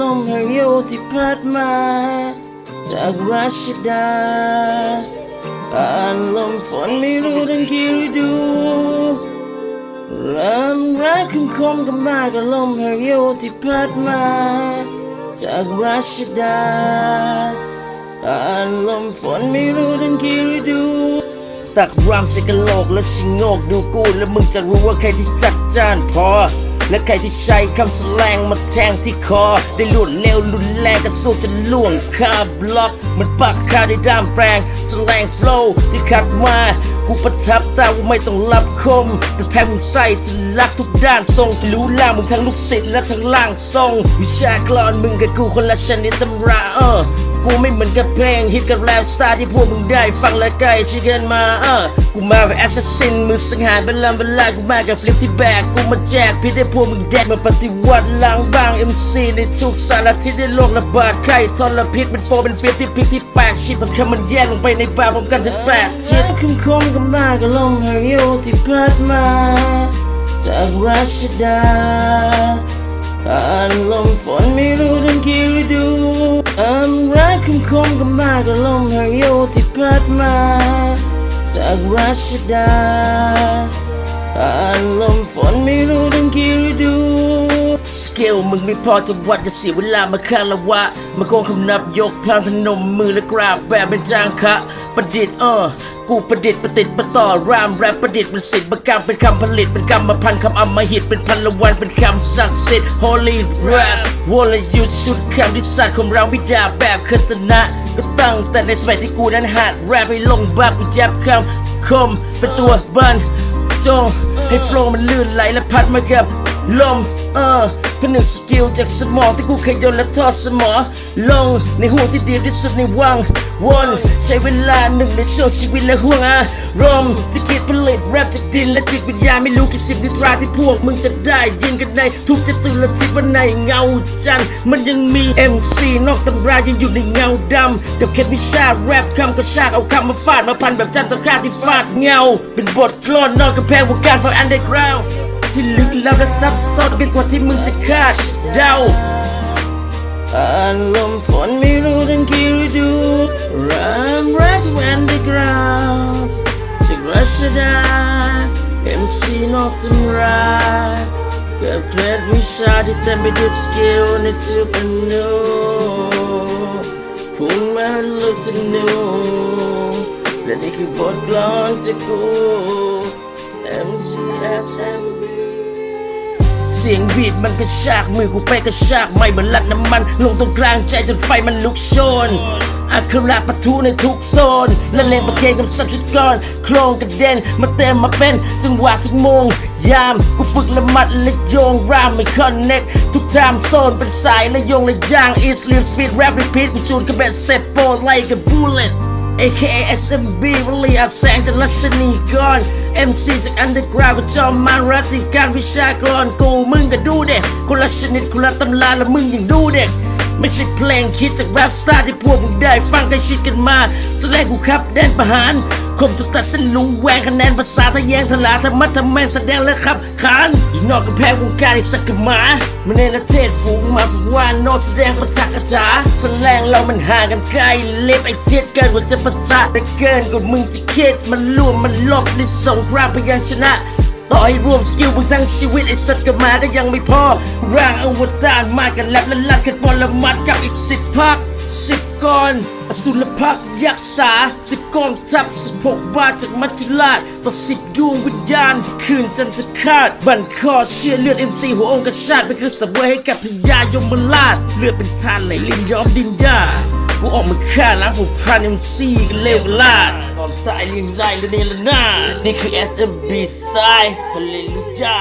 ลมพายุที่พัดมา จากรัชดาผ่านลมฝนไม่รู้ทั้งกี่ฤดูลมรักคุ้มคมกันมากับลมพายุที่พัดมา จากรัชดาผ่านลมฝนไม่รู้ทั้งกี่ฤดูตักรามใส่กโลกแล้วชิงโงกดูกูแล้วมึงจะรู้ว่าใครที่จัดจ้านพอ และใครที่ใช้คำแสลงมาแทงที่คอ ได้รวดเร็วรุนแรงกระสู้จะล่วงคาบล็อกมันปักคาด้วยด้ามแปลงแสลงโฟล์ที่คัดมา กูประทับตาว่าไม่ต้องรับคม แต่แทงมึงใส่จะลักทุกด้านทรงรู้ล่างมึงทั้งลูกศิษย์และทั้งล่างทรง วิชากลอนมึงกับกูคนละชนิดตำราเออกูไม่เหมือนกับเพลงฮิตกับแรปสไตล์ที่พวกมึงได้ฟังและใกล้ชิดกันมาเออกูมาแบบแอสซัสซินมือสังหารเป็นลำเป็นลากูมากับฟลิปที่แบกกูมาแจกพิษให้พวกมึงแดกมาปฏิวัติล้างบาง MC ในทุกสารทิศในโลกระบาดไข้ทรพิษเป็นโฟเป็นฟิลที่พลิกที่แปลกชิดมันคำมันแยกลงไปในบาร์พร้อมกันถึงแปดชิดคุ้มคมกันมากับลมพายุที่พัดมาจากรัชดาผ่านลมฝนไม่รู้ทั้งกี่ฤดูอำรักคุ้มคมกันมากับลมพายุที่พัดมาจากรัชดา ลมึงไม่พอจะวัดจะเสียเวลามาคารวะมาโกงคำนับยกพลานพนมมือและกราบแบบเป็นจางคะประดิษฐ์เออกูประดิษฐ์ประติดประต่อรามแรปประดิษฐ์เป็นศิลปกรรมเป็นคำผลิตเป็นกรรมพันธ์คำอมหิตเป็นพันละวันเป็นคำศักดิ์สิทธิ์ Holy Rap วลยุทธชุดคำที่สัตว์ของเราไม่ด่าแบบคตนะ ก็ตั้งแต่ในสมัยที่กูนั้นหัดแรปให้ลงบ้ากูแยบคำคมเป็นตัวบันจงให้โฟล์มันลื่นไหลและพัดมากับ ลมเออผนึกสกิลจากสมองที่กูเคยโยนและทอดสมอ ลงในห่วงที่ดีที่สุดในวังวนใช้เวลาหนึ่งในช่วงชีวิตและห่วงอารมณ์ที่คิดผลิตแรปจากดินและจิตวิญญาณไม่รู้กี่สิบนิทราที่พวกมึงจะได้ยินกันใน ทุกจะตื่นและทิศว่าในเงาจันมันยังมี MC นอกตำรายังอยู่ในเงาดำกับเคล็ดวิชาแรปคำกระชากเอาคำมาฟาดมาพันแบบจันทร์ตะคาที่ฟาดเงา เป็นบทกลอนนอกกำแพงวงการฝั่งอันเดอร์กราวด์ ที่ลึกลับและซับซ้อนเกินกว่าที่มึงจะคาดเดาผ่านลมฝนไม่รู้ทั้งกี่ฤดูรามรัสแวนเดกราวจากรัชดาเอ็มซีนอกตำรากับเคล็ดวิชาที่เต็มไปด้วยสกิลในทุกอนุพุ่งมาลุกจากนูและนี่คือบทกลอนจากกู M.C.S.M สียงบีดมันกระชากมือกูไปกระชากไม่เหมือนลัดน้ำมัน ลงตรงกลางใจจนไฟมันลุกโชนอัคระปะทุในทุกโซนและเลงประเคนกับสับชุดก้อน โครงกระเด็น มาเต็มมาเป็นจังหวะทุกโมง ยามกูฝึกละมัดและโยงรามไม่คอนเน็กทุกไทม์โซนเป็นสายและโยงและย่าง is live speed rap repeat กูจูนกับแบบสเต็ปโปไล่กับ bullet AKA SMB วลีอับแสงจากลัชนีก่อน MC จาก underground ก็จอมมารัติการวิชากรกูมึงก็ดูเด็กคนละชนิดคนละตำราและมึงยังดูเด็ก ไม่ใช่เพลงคิดจากแรปสตาร์ที่พวกมึงได้ฟังใกล้ชิดกันมาแสดงกูครับแดนประหารคมทุกตัดเส้นลุงแหวงคะแนนภาษาทะแยงทลาธรรมะทำแม่แสดงและครับขานอยู่นอกกำแพงวงการอ้สักกหมามันในประเทศฝูงมาฝึกว่านโนแสดงประจักษ์กระจาแสดงเรามันห่างกันไกลเล็บไอเทียดเกินกว่าจะประจักษ์แต่เกินกว่ามึงจะคิดมันล่วงมันลบในสงครามพยัญชนะ ต่อให้รวมสกิลมึงทั้งชีวิตไอ้สัตว์กับหมาก็ยังไม่พอ ร่างอวตารมากันแลบและลัดกันบอลละมัดกับอีกสิบพักสิบก้อนอสุรพักยักษ์สาสิบกองทัพสิบหกบาทจากมัจจุราชต่อสิบดวงวิญญาณ คืนจันทคาตบันคอเชื่อเลือดเอ็มซีหัวองค์กษัตริย์ไปคือสับเวยให้กับพญายมราชเลือดเป็นทานไหลลินย้อมดินยา กูออกมาฆ่าล้างผูกพันเอ็มซีกันเลวกว่าลาดนอนตายลิงไล่และเนรนาดนี่คือ SMB สไตล์ฮาเลลูยา